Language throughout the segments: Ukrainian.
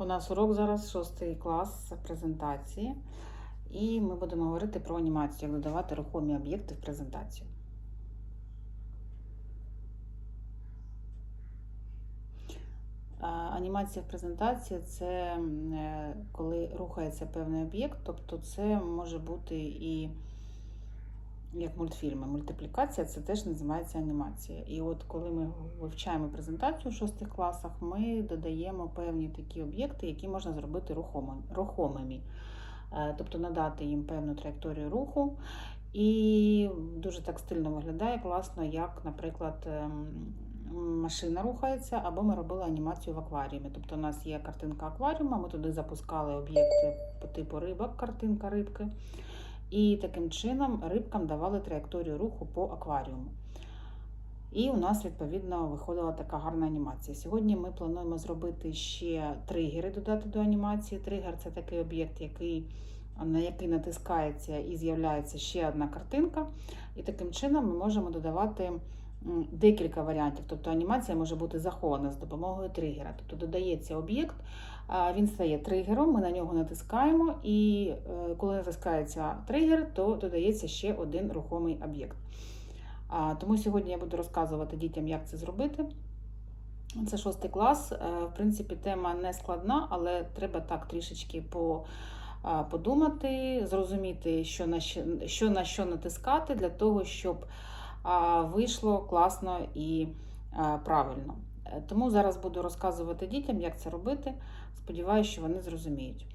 У нас урок зараз шостий клас презентації, і ми будемо говорити про анімацію, як додавати рухомі об'єкти в презентацію. Анімація в презентації це е, коли рухається певний об'єкт, тобто це може бути і як мультфільми. Мультиплікація це теж називається анімація. І от коли ми вивчаємо презентацію в шостих класах, ми додаємо певні такі об'єкти, які можна зробити рухомими. Е, Тобто надати їм певну траєкторію руху. І дуже так стильно виглядає класно, як, наприклад, ем, машина рухається, або ми робили анімацію в акваріумі. Тобто у нас є картинка акваріума, ми туди запускали об'єкти по типу рибок, картинка рибки. І таким чином рибкам давали траєкторію руху по акваріуму. І у нас, відповідно, виходила така гарна анімація. Сьогодні ми плануємо зробити ще тригери, додати до анімації. Тригер це такий об'єкт, який, на який натискається і з'являється ще одна картинка. І таким чином ми можемо додавати декілька варіантів. Тобто анімація може бути захована з допомогою тригера. Тобто додається об'єкт, він стає тригером, ми на нього натискаємо, і е, коли натискається тригер, то додається ще один рухомий об'єкт. Тому сьогодні я буду розказувати дітям, як це зробити. Це шостий клас. Е, В принципі, тема не складна, але треба так трішечки по, подумати, зрозуміти, що на що, на що натискати, для того, щоб вийшло класно і правильно. Тому зараз буду розказувати дітям, як це робити. Сподіваюся, що вони зрозуміють.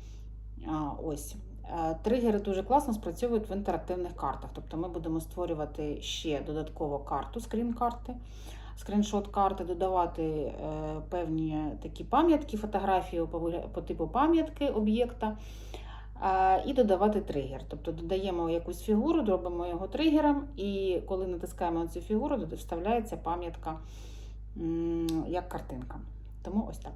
Ось. Е, Тригери дуже класно спрацьовують в інтерактивних картах. Тобто ми будемо створювати ще додатково карту, скрін-карти, скріншот карти, додавати е, певні такі пам'ятки, фотографії по типу пам'ятки об'єкта. І додавати тригер. Тобто додаємо якусь фігуру, робимо його тригером, і коли натискаємо цю фігуру, вставляється пам'ятка як картинка. Тому ось так.